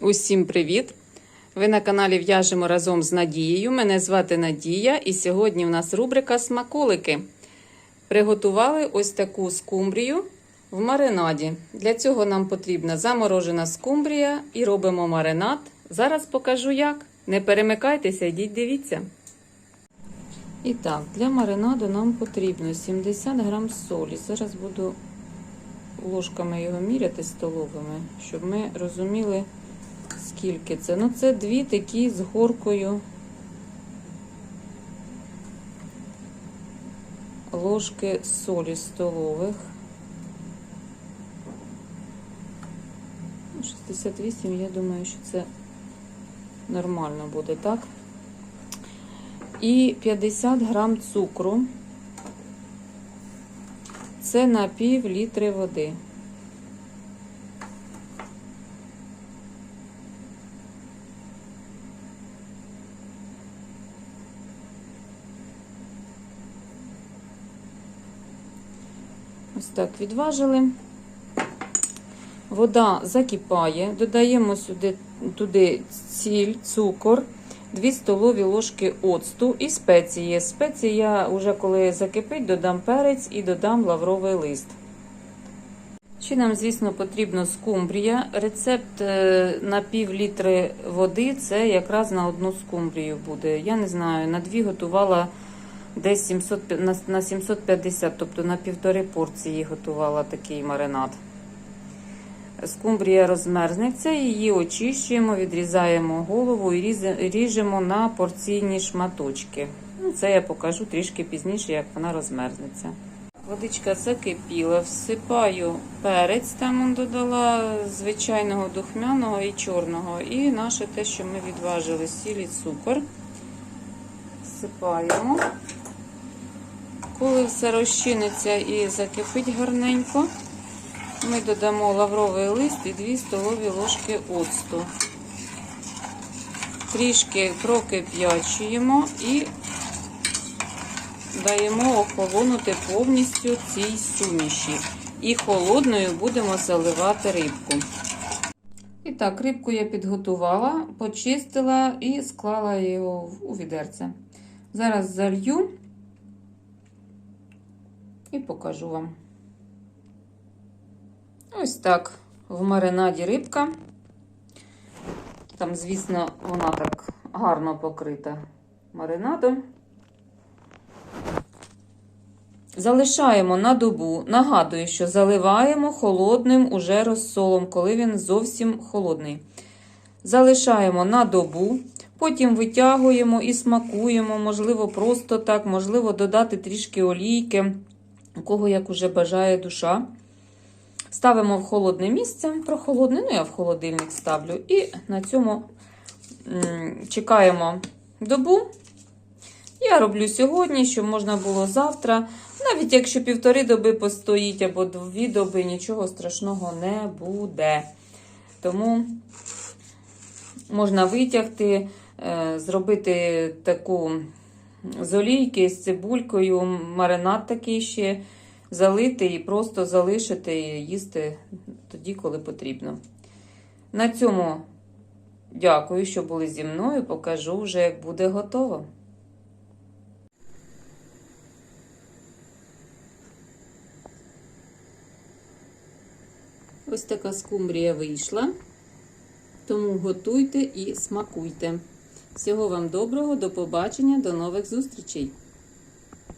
Усім привіт! Ви на каналі В'яжемо разом з Надією. Мене звати Надія, і сьогодні в нас рубрика Смаколики. Приготували ось таку скумбрію в маринаді. Для цього нам потрібна заморожена скумбрія і робимо маринад. Зараз покажу як. Не перемикайтеся, йдіть дивіться. І так, для маринаду нам потрібно 70 грам солі. Зараз буду ложками його міряти столовими, щоб ми розуміли, скільки це. Ну, це дві такі з горкою ложки солі столових. Ну, 68, я думаю, що це нормально буде, так? І 50 грам цукру. Це на пів літри води. Ось так відважили. Вода закипає, додаємо сюди, туди сіль, цукор, 2 столові ложки оцту і спеції. Спеції я вже коли закипить, додам перець і додам лавровий лист. Ще нам, звісно, потрібно скумбрія. Рецепт е, на пів літри води це якраз на одну скумбрію буде. Я не знаю, на дві готувала десь 700, на- на 750, тобто на півтори порції готувала такий маринад. Скумбрія розмерзнеться, її очищуємо, відрізаємо голову і ріжемо на порційні шматочки. Ну, це я покажу трішки пізніше, як вона розмерзнеться. Водичка закипіла, всипаю перець, там додала звичайного духмяного і чорного. І наше те, що ми відважили, сіль і цукор. Всипаємо. Коли все розчиниться і закипить гарненько, ми додамо лавровий лист і 2 столові ложки оцту. Трішки прокип'ячуємо і даємо охолонути повністю цій суміші. І холодною будемо заливати рибку. І так, рибку я підготувала, почистила і склала його у відерце. Зараз залью і покажу вам. Ось так в маринаді рибка. Там, звісно, вона так гарно покрита маринадом. Залишаємо на добу. Нагадую, що заливаємо холодним уже розсолом, коли він зовсім холодний. Залишаємо на добу, потім витягуємо і смакуємо, можливо, просто так, можливо, додати трішки олійки, у кого як уже бажає душа. Ставимо в холодне місце, прохолодне, ну я в холодильник ставлю. І на цьому чекаємо добу. Я роблю сьогодні, щоб можна було завтра. Навіть якщо півтори доби постоїть або дві доби, нічого страшного не буде. Тому можна витягти, е, зробити таку з олійки, з цибулькою, маринад такий ще залити і просто залишити і їсти тоді, коли потрібно. На цьому дякую, що були зі мною. Покажу вже, як буде готово. Ось така скумбрія вийшла. Тому готуйте і смакуйте. Всього вам доброго, до побачення, до нових зустрічей!